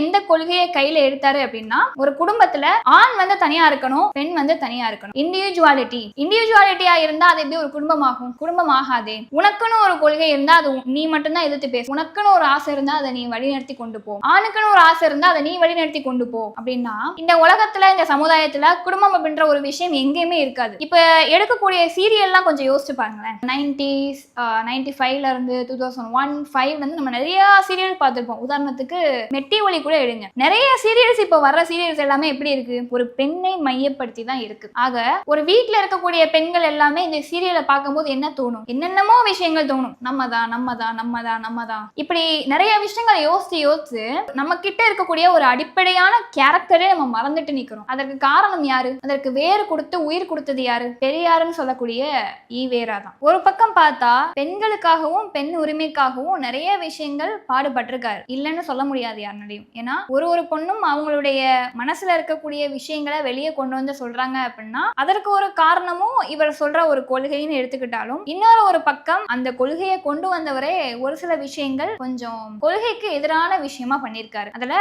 எந்த கொள்கையை கையில எடுத்தாரு அப்படின்னா ஒரு குடும்பத்துல ஆண் வந்து தனியா இருக்கணும் பெண் வந்து தனியா இருக்கணும். இண்டிவிஜுவாலிட்டி இண்டிவிஜுவாலிட்டியா இருந்தா அது எப்படி ஒரு குடும்பம் ஆகும் குடும்பம் ஆகாதே உனக்குன்னு ஒரு கொள்கை இருந்தா அது நீ மட்டும்தான் எதிர்த்து பேசு. உனக்குன்னு ஒரு ஆசை இருந்தா அதை நீ வழிநடத்தி கொண்டு போ. ஆணுக்குன்னு ஒரு ஆசை இருந்தா அதை நீ வழிநடத்தி கொண்டு போ. அப்படின்னா இந்த உலகத்துல இந்த சமுதாயத்துல குடும்பம் அப்படின்ற ஒரு விஷயம் எங்கேயுமே இருக்காது. இப்ப எடுக்கக்கூடிய சீரியல்லாம் கொஞ்சம் யோசிச்சு பாருங்களேன். நைன்டிஸ் நைன்டி ஃபைவ்ல இருந்து டூ தௌசண்ட் ஒன் ஃபைவ்ல இருந்து நம்ம நிறைய சீரியல் பார்த்துருப்போம். உதாரணத்துக்கு மெட்டி ஒலி கூட எடுங்க. நிறைய சீரியல்ஸ் இப்போ வர்ற சீரியல்ஸ் எல்லாமே எப்படி இருக்கு? ஒரு பெண்ணை மையப்படுத்தி தான் இருக்கு. ஆக ஒரு வீட்டுல இருக்கக்கூடிய பெண்கள் எல்லாமே இந்த சீரியலை பார்க்கும்போது என்ன தோணும்? என்னென்னமோ விஷயங்கள் தோணும். நம்ம தான் நம்ம தான் நம்ம தான் நம்ம தான் இப்படி நிறைய விஷயங்களை யோசிச்சு யோசிச்சு நம்ம கிட்ட இருக்கக்கூடிய ஒரு அடிப்படையான கேரக்டரே நம்ம மறந்துட்டு நிக்கிறோம். அதற்கு காரணம் யாரு? அதற்கு வேறு கொடுத்து உயிர் கொடுத்தது யாரு? பெரியாருன்னு சொல்லக்கூடிய ஈவேரா தான் ஒரு பக்கம் பார்த்தா பெண்களுக்காகவும் பெண் உரிமைக்காகவும் நிறைய விஷயங்கள் பாடுபட்டிருக்காரு. இல்லைன்னு சொல்ல முடியாது யாருனாலையும். ஏன்னா ஒரு ஒரு பொண்ணும் அவங்களுடைய மனசுல இருக்கக்கூடிய விஷயங்களை வெளியே கொண்டு வந்து சொல்றாங்க அப்படின்னா அதற்கு ஒரு காரணமும் இவர் சொல்ற ஒரு கொள்கைன்னு எடுத்துக்கிட்டாலும் இன்னொரு ஒரு பக்கம் அந்த கொள்கையை கொண்டு வந்தவரே ஒரு சில விஷயங்கள் கொஞ்சம் கொள்கைக்கு எதிரான விஷயமா பண்ணியிருக்காரு. அதுல